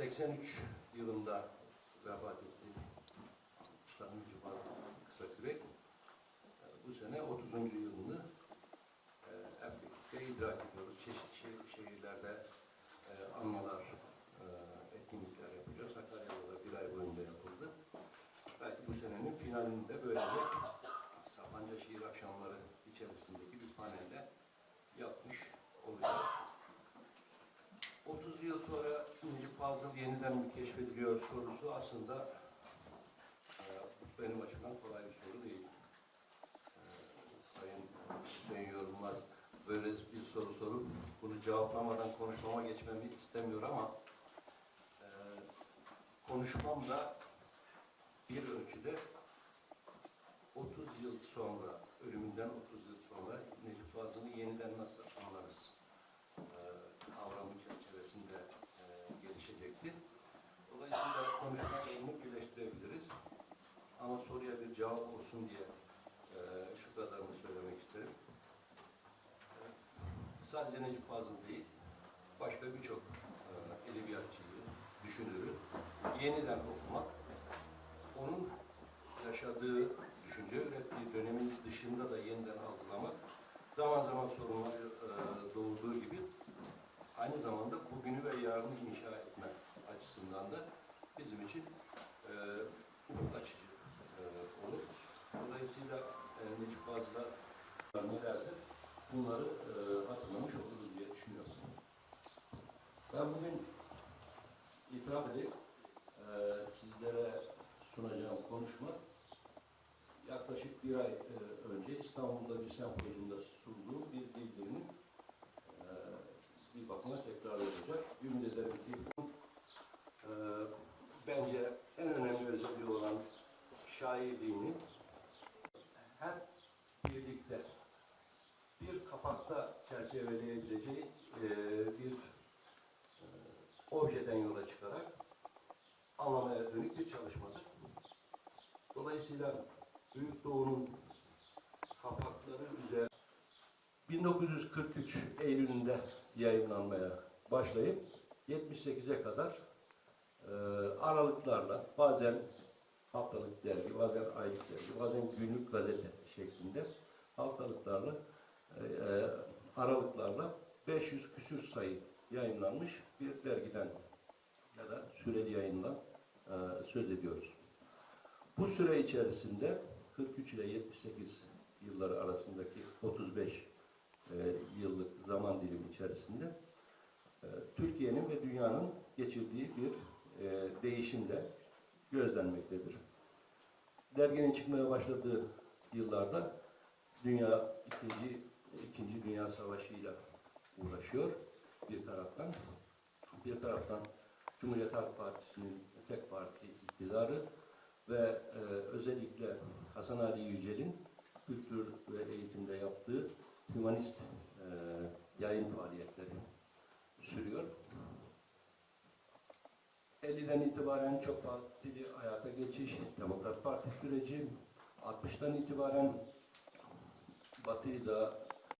83 yılında vefat etti. Usta Mücü Fazıl Kısakürek. Bu sene 30. yılını e, hep birlikte idrak ediyoruz. Çeşitli şehir- şehirlerde e, anmalar, e, etkinlikler yapacağız. Sakarya'da da bir ay boyunca yapıldı. Belki bu senenin finalinde böyle Sapanca Şiir Akşamları içerisindeki bir panelde yapmış olacağız. 30 yıl sonra Fazıl yeniden mi keşfediliyor sorusu aslında e, benim açımdan kolay bir soru değil. E, Sayın Hüseyin Yorulmaz böyle bir soru sorup bunu cevaplamadan konuşmama geçmemi istemiyor ama e, konuşmam da bir ölçüde 30 yıl sonra, ölümünden 30 yıl sonra Necip Fazıl'ı yeniden nasıl anlarız e, kavramı çerçevesinde e, gelişecektir. Dolayısıyla konuşmayla bunu birleştirebiliriz. Ama soruya bir cevap olsun diye e, şu kadarını söylemek isterim. E, sadece Necip Fazıl değil, başka birçok e, edebiyatçıyı, düşünürü yeniden okumak, onun yaşadığı, düşünce ürettiği dönemin dışında da yeniden algılamak, zaman zaman sorunlar e, doğurduğu gibi aynı zamanda bugünü ve yarını inşa etme açısından da bizim için e, ufuk açıcı e, olur. Dolayısıyla e, Necip Fazıl'a nelerdir? Bunları e, hatırlamış oluruz diye düşünüyorum. Ben bugün itiraf edeyim, e, sizlere sunacağım konuşma yaklaşık bir ay e, önce İstanbul'da bir sempozyumda sunduğum bir bildirimin e, bir bakıma tekrar olacak. Ümit ederim e, bence en önemli özelliği olan şairliğini hep birlikte bir kapakta çerçeveleyebileceği e, bir e, objeden yola çıkarak anlamaya dönük bir çalışmadır. Dolayısıyla Büyük Doğu'nun kapakları üzerine 1943 Eylül'ünde yayınlanmaya başlayıp 78'e kadar e, aralıklarla bazen haftalık dergi, bazen aylık dergi, bazen günlük gazete şeklinde haftalıklarla aralıklarla 500 küsür sayı yayınlanmış bir dergiden ya da süreli yayından e, söz ediyoruz. Bu süre içerisinde 43 ile 78 yılları arasındaki 35 e, yıllık zaman dilimi içerisinde e, Türkiye'nin ve dünyanın geçirdiği bir e, değişim de gözlenmektedir. Derginin çıkmaya başladığı yıllarda dünya ikinci, ikinci Dünya Savaşı ile uğraşıyor bir taraftan. Bir taraftan Cumhuriyet Halk Partisi'nin tek parti iktidarı ve e, özellikle Hasan Ali Yücel'in kültür ve eğitimde yaptığı humanist e, yayın faaliyetleri sürüyor. 50'den itibaren çok partili hayata geçiş, Demokrat Parti süreci, 60'tan itibaren Batı'yı da